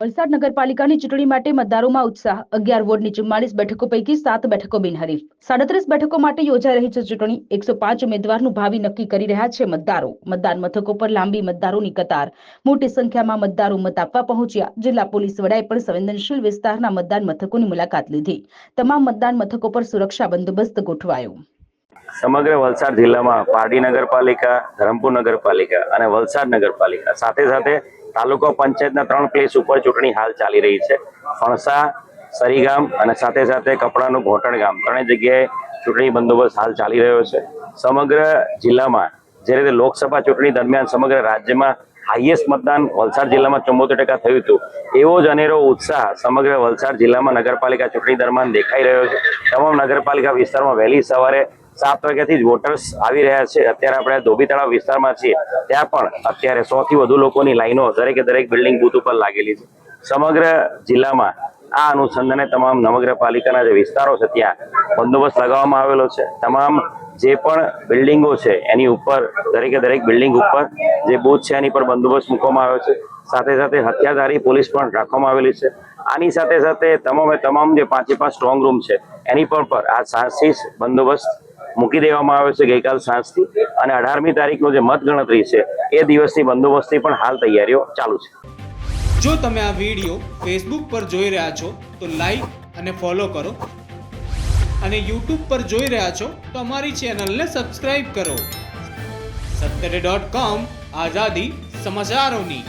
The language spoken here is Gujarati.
વલસાડ નગરપાલિકાની ચૂંટણી માટે મતદારોમાં ઉત્સાહ. અગિયાર વોર્ડની ચુમ્માલીસ બેઠકો પૈકી સાત બેઠકો બિનહરીફ. સાડત્રીસ બેઠકો માટે યોજાઈ રહી છે ચૂંટણી. એકસો પાંચ ઉમેદવારનું ભાવિ નક્કી કરી રહ્યા છે મતદારો. મતદાન મથકો પર લાંબી મતદારોની કતાર. મોટી સંખ્યામાં મતદારો મત આપવા પહોંચ્યા. જિલ્લા પોલીસ વડાએ પણ સંવેદનશીલ વિસ્તારના મતદાન મથકોની મુલાકાત લીધી. તમામ મતદાન મથકો પર સુરક્ષા બંદોબસ્ત ગોઠવાયો. સમગ્ર વલસાડ જિલ્લામાં પારડી નગરપાલિકા, ધરમપુર નગરપાલિકા અને વલસાડ નગરપાલિકા સાથે સાથે તાલુકા પંચાયતના ત્રણ પ્લેસ ઉપર ચૂંટણી હાલ ચાલી રહી છે. ફણસા, સરીગામ અને સાથે સાથે કપડાનું ઘોટણ ગામ. ત્રણેય જગ્યાએ ચૂંટણી બંદોબસ્ત હાલ ચાલી રહ્યો છે. સમગ્ર જિલ્લામાં જે રીતે લોકસભા ચૂંટણી દરમિયાન સમગ્ર રાજ્યમાં હાઈએસ્ટ મતદાન વલસાડ જિલ્લામાં ચુમ્મોતેર ટકા થયું હતું. એવો જ અનેરો ઉત્સાહ સમગ્ર વલસાડ જિલ્લામાં નગરપાલિકા ચૂંટણી દરમિયાન દેખાઈ રહ્યો છે. તમામ નગરપાલિકા વિસ્તારમાં વહેલી સવારે સાત વાગ્યાથી જ વોટર્સ આવી રહ્યા છે. અત્યારે આપણે ધોબી તળાવ વિસ્તારમાં છીએ. ત્યાં પણ અત્યારે સો થી વધુ લોકોની લાઈનો દરેકે દરેક બિલ્ડિંગ બૂથ ઉપર લાગેલી છે. સમગ્ર જિલ્લામાં આ અનુસંધાને તમામ નગરપાલિકાના જે વિસ્તારો છે ત્યાં બંદોબસ્ત લગાવવામાં આવેલો છે. તમામ જે પણ બિલ્ડિંગો છે એની ઉપર, દરેકે દરેક બિલ્ડિંગ ઉપર જે બૂથ છે એની પર બંદોબસ્ત મૂકવામાં આવ્યો છે. સાથે સાથે હત્યાધારી પોલીસ પણ રાખવામાં આવેલી છે. આની સાથે સાથે તમામે તમામ જે પાંચે પાંચ સ્ટ્રોંગ રૂમ છે એની પર પર આ સાહસિક બંદોબસ્ત મૂકી દેવામાં આવ્યો છે ગઈકાલ સાંજથી અને અઢારમી તારીખનો જે મતગણતરી છે, એ દિવસની બંદોબસ્તની પણ હાલ તૈયારીઓ ચાલુ છે. જો તમે આ વીડિયો ફેસબુક પર જોઈ રહ્યા છો, તો લાઈક અને ફોલો કરો. અને યુટ્યુબ પર જોઈ રહ્યા છો, તો અમારી ચેનલને સબસ્ક્રાઈબ કરો. સત્તરે ડોટ કોમ આઝાદી સમાચારોની.